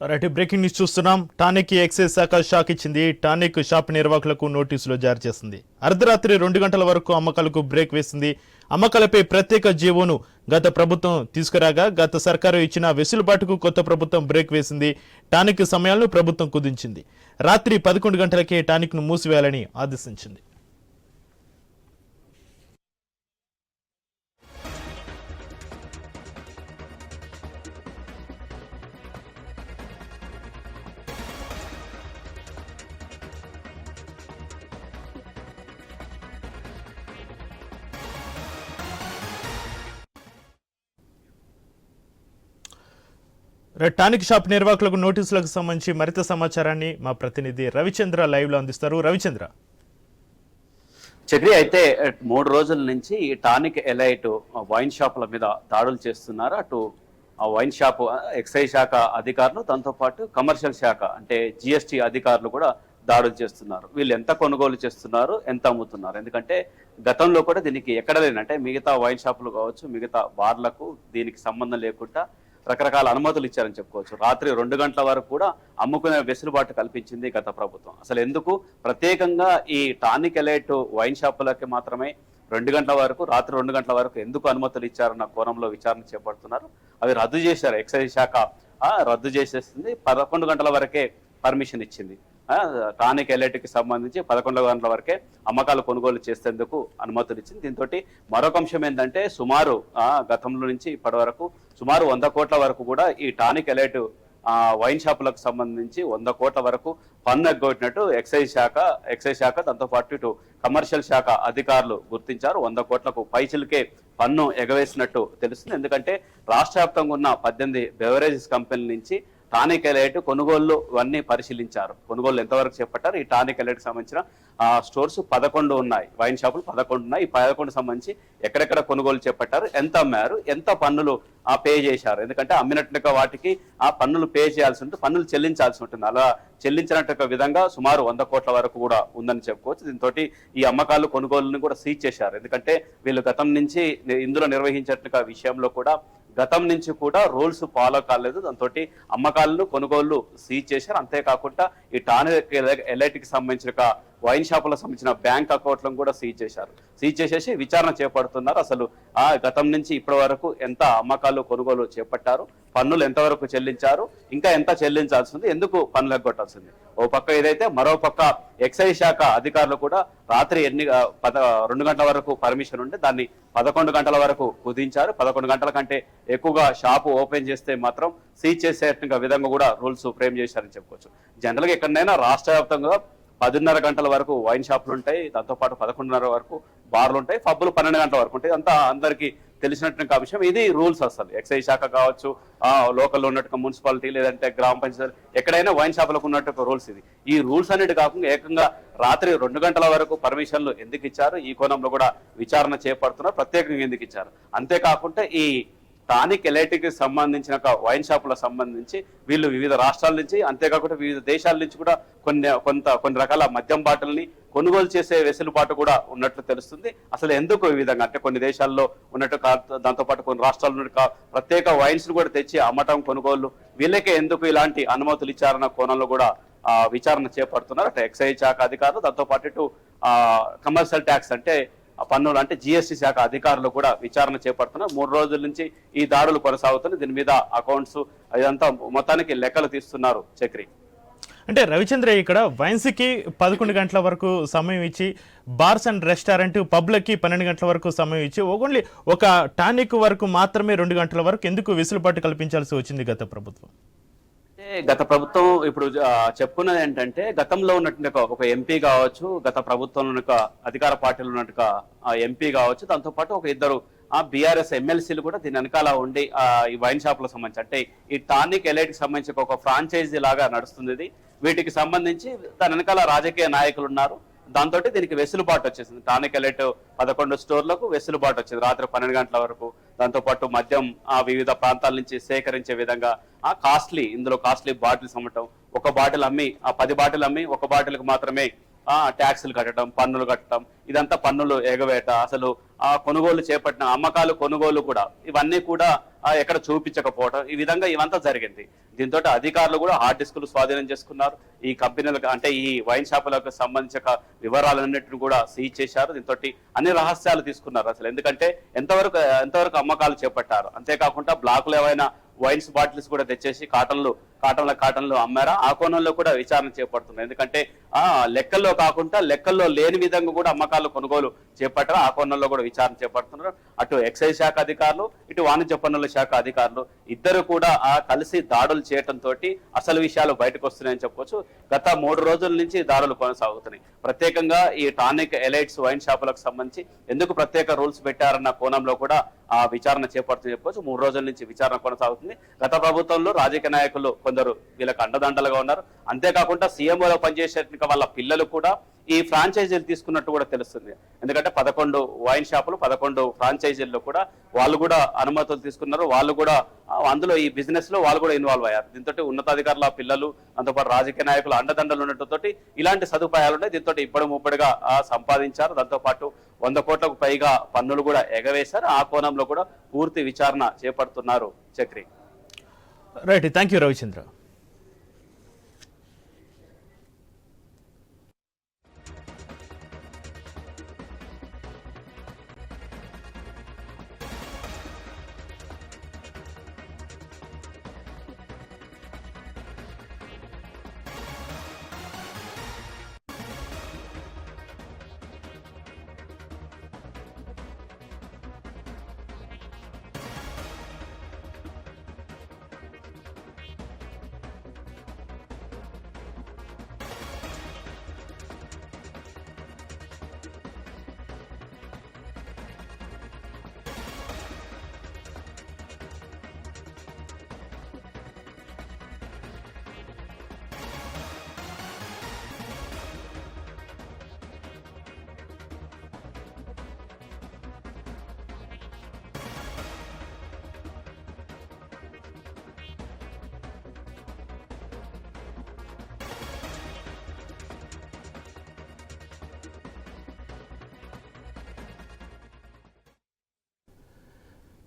Right breaking news చూస్తున్నాం. Tonic excise శాఖ shock ఇచ్చింది. టానిక్ షాప్ నిర్వాహకులకు నోటీసులు జారీ చేసింది. అర్ధరాత్రి రెండు గంటల వరకు అమ్మకాలకు బ్రేక్ వేసింది. అమ్మకాలపై ప్రత్యేక జీవోను గత ప్రభుత్వం తీసుకురాగా గత సర్కారు ఇచ్చిన వెసులుబాటుకు కొత్త ప్రభుత్వం బ్రేక్ వేసింది. టానిక్ సమయాలను ప్రభుత్వం కుదించింది. రాత్రి పదకొండు గంటలకే టానిక్ను మూసివేయాలని ఆదేశించింది. టానిక్ షాప్ నిర్వాహకులకు నోటీసులకు సంబంధించి మరింత సమాచారాన్ని మా ప్రతినిధి రవిచంద్ర లైవ్లో అందిస్తారు. రవిచంద్ర. చక్రి అయితే మూడు రోజుల నుంచి ఈ టానిక్ ఎలైట్ వైన్ షాపుల మీద దాడులు చేస్తున్నారు. అటు ఆ వైన్ షాప్ ఎక్సైజ్ శాఖ అధికారులు దాంతో పాటు కమర్షియల్ శాఖ అంటే జిఎస్టి అధికారులు కూడా దాడులు చేస్తున్నారు. వీళ్ళు ఎంత కొనుగోలు చేస్తున్నారు ఎంత అమ్ముతున్నారు? ఎందుకంటే గతంలో కూడా దీనికి ఎక్కడ లేని అంటే మిగతా వైన్ షాపులు కావచ్చు మిగతా బార్లకు దీనికి సంబంధం లేకుండా రకరకాల అనుమతులు ఇచ్చారని చెప్పుకోవచ్చు. రాత్రి రెండు గంటల వరకు కూడా అమ్ముకునే వెసులుబాటు కల్పించింది గత ప్రభుత్వం. అసలు ఎందుకు? ప్రత్యేకంగా ఈ టానిక్ ఎలైట్ వైన్ షాపులకి మాత్రమే రెండు గంటల వరకు రాత్రి రెండు గంటల వరకు ఎందుకు అనుమతులు ఇచ్చారన్న కోణంలో విచారణ చేపడుతున్నారు. అవి రద్దు చేశారు. ఎక్సైజ్ శాఖ రద్దు చేసేసింది. పదకొండు గంటల వరకే పర్మిషన్ ఇచ్చింది. టానిక్ ఎలైట్కి సంబంధించి పదకొండు గంటల వరకే అమ్మకాలు కొనుగోలు చేసేందుకు అనుమతులు ఇచ్చింది. దీంతో మరొక అంశం ఏంటంటే సుమారు గతంలో నుంచి ఇప్పటి వరకు సుమారు వంద కోట్ల వరకు కూడా ఈ టానిక్ ఎలైట్ వైన్ షాపులకు సంబంధించి వంద కోట్ల వరకు పన్ను ఎగ్గొట్టినట్టు ఎక్సైజ్ శాఖ ఎక్సైజ్ శాఖ దాంతో పాటు ఇటు కమర్షియల్ శాఖ అధికారులు గుర్తించారు. వంద కోట్లకు పైచిలకే పన్ను ఎగవేసినట్టు తెలుస్తుంది. ఎందుకంటే రాష్ట్ర వ్యాప్తంగా ఉన్న పద్దెనిమిది బెవరేజెస్ కంపెనీల నుంచి టానిక్ ఎలైట్ కొనుగోళ్ళు ఇవన్నీ పరిశీలించారు. కొనుగోళ్ళు ఎంతవరకు చేపట్టారు? ఈ టానిక్ ఎలైట్ సంబంధించిన ఆ, స్టోర్స్ పదకొండు ఉన్నాయి. వైన్ షాపులు పదకొండు ఉన్నాయి. ఈ పదకొండు సంబంధించి ఎక్కడెక్కడ కొనుగోలు చేపట్టారు? ఎంత అమ్మారు? ఎంత పన్నులు ఆ పే చేశారు? ఎందుకంటే అమ్మినట్లుగా వాటికి ఆ పన్నులు పే చేయాల్సి ఉంటుంది పన్నులు చెల్లించాల్సి ఉంటుంది. అలా చెల్లించినట్టు విధంగా సుమారు వంద కోట్ల వరకు కూడా ఉందని చెప్పుకోవచ్చు. దీంతో ఈ అమ్మకాలు కొనుగోలుని కూడా సీజ్ చేశారు. ఎందుకంటే వీళ్ళు గతం నుంచి ఇందులో నిర్వహించినట్టుగా విషయంలో కూడా గతం నుంచి కూడా రూల్స్ ఫాలో కాలేదు. దాంతో అమ్మకాలను కొనుగోళ్ళు సీజ్ చేశారు. అంతేకాకుండా ఈ టానిక్ ఎలైట్కి సంబంధించిన వైన్ షాపులకు సంబంధించిన బ్యాంక్ అకౌంట్లను కూడా సీజ్ చేశారు. సీజ్ చేసేసి విచారణ చేపడుతున్నారు. అసలు ఆ గతం నుంచి ఇప్పటి వరకు ఎంత అమ్మకాలు కొనుగోలు చేపట్టారు? పన్నులు ఎంతవరకు చెల్లించారు? ఇంకా ఎంత చెల్లించాల్సింది? ఎందుకు పన్నులు ఎగ్గొట్టాల్సింది? ఓ పక్క ఏదైతే మరో పక్క ఎక్సైజ్ శాఖ అధికారులు కూడా రాత్రి ఎన్ని పద రెండు గంటల వరకు పర్మిషన్ ఉంటే దాన్ని పదకొండు గంటల వరకు కుదించారు. పదకొండు గంటల కంటే ఎక్కువగా షాపు ఓపెన్ చేస్తే మాత్రం సీజ్ చేసే విధంగా కూడా రూల్స్ ఫ్రేమ్ చేశారని చెప్పుకోవచ్చు. జనరల్గా ఎక్కడైనా రాష్ట్ర వ్యాప్తంగా పదిన్నర గంటల వరకు వైన్ షాపులు ఉంటాయి దాంతోపాటు పదకొండున్నర వరకు బార్లు ఉంటాయి పబ్బులు పన్నెండు గంటల వరకు ఉంటాయి. అంతా అందరికీ తెలిసినటువంటి విషయం. ఇది రూల్స్ అసలు. ఎక్సైజ్ శాఖ కావచ్చు ఆ లోకల్లో ఉన్నట్టుగా మున్సిపాలిటీ లేదంటే గ్రామ పంచాయతీ ఎక్కడైనా వైన్ షాపులకు ఉన్నట్టు రూల్స్ ఇది. ఈ రూల్స్ అన్నిటి కాకుండా ఏకంగా రాత్రి రెండు గంటల వరకు పర్మిషన్లు ఎందుకు ఇచ్చారు? ఈ కోణంలో కూడా విచారణ చేపడుతున్నారు. ప్రత్యేకంగా ఎందుకు ఇచ్చారు? అంతేకాకుండా ఈ టానిక్ ఎలైట్కి సంబంధించిన ఒక వైన్ షాపులకు సంబంధించి వీళ్ళు వివిధ రాష్ట్రాల నుంచి అంతేకాకుండా వివిధ దేశాల నుంచి కూడా కొన్ని కొంత కొన్ని రకాల మద్యం బాటల్ని కొనుగోలు చేసే వెసులుబాటు కూడా ఉన్నట్లు తెలుస్తుంది. అసలు ఎందుకు ఈ విధంగా? అంటే కొన్ని దేశాల్లో ఉన్నట్టు దాంతోపాటు కొన్ని రాష్ట్రాల్లో ఉన్నట్టు కా- ప్రత్యేక వైన్స్ను కూడా తెచ్చి అమ్మటం కొనుగోలు వీళ్ళకే ఎందుకు ఇలాంటి అనుమతులు ఇచ్చారన్న కోణంలో కూడా విచారణ చేపడుతున్నారు. అంటే ఎక్సైజ్ శాఖ అధికారులు దాంతోపాటు ఇటు కమర్షియల్ ట్యాక్స్ అంటే పన్నులు అంటే జిఎస్టీ శాఖ అధికారులు కూడా విచారణ చేపడుతున్నారు. మూడు రోజుల నుంచి ఈ దాడులు కొనసాగుతున్నాయి. దీని మీద అకౌంట్స్ ఇదంతా మొత్తానికి లెక్కలు తీస్తున్నారు చక్రి. అంటే రవిచంద్ర ఇక్కడ వైన్స్కి పదకొండు గంటల వరకు సమయం ఇచ్చి బార్స్ అండ్ రెస్టారెంట్ పబ్లిక్కి పన్నెండు గంటల వరకు సమయం ఇచ్చి ఓన్లీ ఒక టానిక్ వరకు మాత్రమే రెండు గంటల వరకు ఎందుకు వెసులుబాటు కల్పించాల్సి వచ్చింది గత ప్రభుత్వం? గత ప్రభుత్వం ఇప్పుడు చెప్పుకున్నది ఏంటంటే గతంలో ఉన్నటువంటి ఒక- ఎంపీ కావచ్చు గత ప్రభుత్వంలో ఉన్న ఒక అధికార పార్టీలో ఉన్నట్టుగా ఎంపీ కావచ్చు దాంతో పాటు ఒక ఇద్దరు ఆ బీఆర్ఎస్ ఎమ్మెల్సీలు కూడా దీని వెనకాల ఉండి ఆ, ఈ వైన్ షాప్లకు సంబంధించి అంటే ఈ టానిక్ ఎలైట్కి సంబంధించి ఒక ఫ్రాంచైజీ లాగా నడుస్తుంది ఇది. వీటికి సంబంధించి దాని వెనకాల రాజకీయ నాయకులు ఉన్నారు. దాంతో దీనికి వెసులుబాటు వచ్చేసింది. టానిక్ ఎలైట్ పదకొండు స్టోర్లకు వెసులుబాటు వచ్చింది. రాత్రి పన్నెండు గంటల వరకు. దాంతో పాటు మద్యం ఆ వివిధ ప్రాంతాల నుంచి సేకరించే విధంగా కాస్ట్లీ ఇందులో కాస్ట్లీ బాటిల్స్ అమ్మటం ఒక బాటిల్ అమ్మి ఆ పది బాటిల్ అమ్మి ఒక బాటిల్కి మాత్రమే ఆ ట్యాక్సులు కట్టడం పన్నులు కట్టడం ఇదంతా పన్నులు ఎగవేట అసలు ఆ కొనుగోలు చేపట్టిన అమ్మకాలు కొనుగోలు కూడా ఇవన్నీ కూడా ఆ, ఎక్కడ చూపించకపోవడం ఈ విధంగా ఇవంతా జరిగింది. దీంతో అధికారులు కూడా హార్డ్ డిస్కులు స్వాధీనం చేసుకున్నారు. ఈ కంపెనీలకు అంటే ఈ వైన్ షాపులకు సంబంధించిన వివరాలన్నింటిని కూడా సీజ్ చేశారు. దీంతో అన్ని రహస్యాలు తీసుకున్నారు అసలు. ఎందుకంటే ఎంతవరకు ఎంతవరకు అమ్మకాలు చేపట్టారు. అంతేకాకుండా బ్లాకులు ఏవైనా వైన్స్ బాటిల్స్ కూడా తెచ్చేసి కాటన్లు కాటన్ల కాటన్లు అమ్మారా? ఆ కోణంలో కూడా విచారణ చేపడుతుంది. ఎందుకంటే ఆ లెక్కల్లో కాకుండా లెక్కల్లో లేని విధంగా కూడా అమ్మకాలు కొనుగోలు చేపట్టారు. ఆ కోణంలో కూడా విచారణ చేపడుతున్నారు. అటు ఎక్సైజ్ శాఖ అధికారులు ఇటు వాణిజ్య పన్నుల శాఖ అధికారులు ఇద్దరు కూడా ఆ కలిసి దాడులు చేయటం తోటి అసలు విషయాలు బయటకు వస్తున్నాయని చెప్పొచ్చు గత మూడు రోజుల నుంచి దాడులు కొనసాగుతున్నాయి. ప్రత్యేకంగా ఈ టానిక్ ఎలైట్స్ వైన్ షాపులకు సంబంధించి ఎందుకు ప్రత్యేక రూల్స్ పెట్టారన్న కోణంలో కూడా ఆ విచారణ చేపడుతుంది చెప్పొచ్చు మూడు రోజుల నుంచి విచారణ కొనసాగుతుంది. గత ప్రభుత్వంలో రాజకీయ నాయకులు కొందరు వీళ్ళకి అండదండలుగా ఉన్నారు. అంతేకాకుండా సీఎంఓలో పనిచేసే వాళ్ళ పిల్లలు కూడా ఈ ఫ్రాంచైజీలు తీసుకున్నట్టు కూడా తెలుస్తుంది. ఎందుకంటే పదకొండు వైన్ షాపులు పదకొండు ఫ్రాంచైజీల్లో కూడా వాళ్ళు కూడా అనుమతులు తీసుకున్నారు. వాళ్ళు కూడా అందులో ఈ బిజినెస్లో వాళ్ళు కూడా ఇన్వాల్వ్ అయ్యారు. దీంతో ఉన్నతాధికారుల పిల్లలు దాంతోపాటు రాజకీయ నాయకులు అండదండలు ఉండటంతో ఇలాంటి సదుపాయాలు ఉన్నాయి. దీంతో ఇప్పటి ముప్పటిగా సంపాదించారు. దాంతోపాటు వంద కోట్లకు పైగా పన్నులు కూడా ఎగవేశారు. ఆ కోణంలో కూడా పూర్తి విచారణ చేపడుతున్నారు Chakri. Right thank you Ravichandra.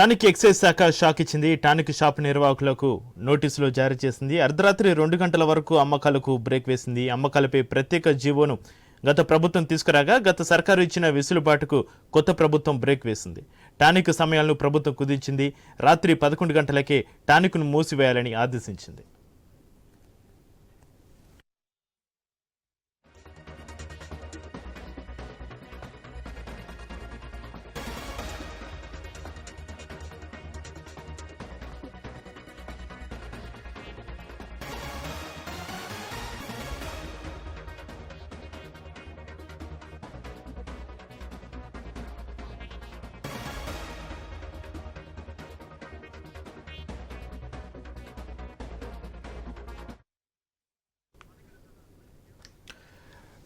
Tonic excise శాఖ షాక్ ఇచ్చింది. టానిక్ షాప్ నిర్వాహకులకు నోటీసులు జారీ చేసింది. అర్ధరాత్రి రెండు గంటల వరకు అమ్మకాలకు బ్రేక్ వేసింది. అమ్మకాలపై ప్రత్యేక జీవోను గత ప్రభుత్వం తీసుకురాగా గత సర్కారు ఇచ్చిన వెసులుబాటుకు కొత్త ప్రభుత్వం బ్రేక్ వేసింది. టానిక్ సమయాలను ప్రభుత్వం కుదించింది. రాత్రి పదకొండు గంటలకే టానిక్ను మూసివేయాలని ఆదేశించింది.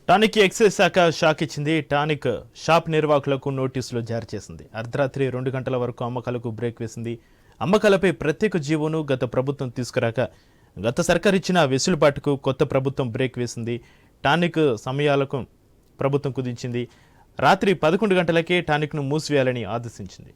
టానిక్ ఎక్సైజ్ శాఖ షాక్ ఇచ్చింది. టానిక్ షాప్ నిర్వాహకులకు నోటీసులు జారీ చేసింది. అర్ధరాత్రి రెండు గంటల వరకు అమ్మకాలకు బ్రేక్ వేసింది. అమ్మకాలపై ప్రత్యేక జీవోను గత ప్రభుత్వం తీసుకురాక గత సర్కార్ ఇచ్చిన వెసులుబాటుకు కొత్త ప్రభుత్వం బ్రేక్ వేసింది. టానిక్ సమయాలకు ప్రభుత్వం కుదించింది. రాత్రి పదకొండు గంటలకే టానిక్ను మూసివేయాలని ఆదేశించింది.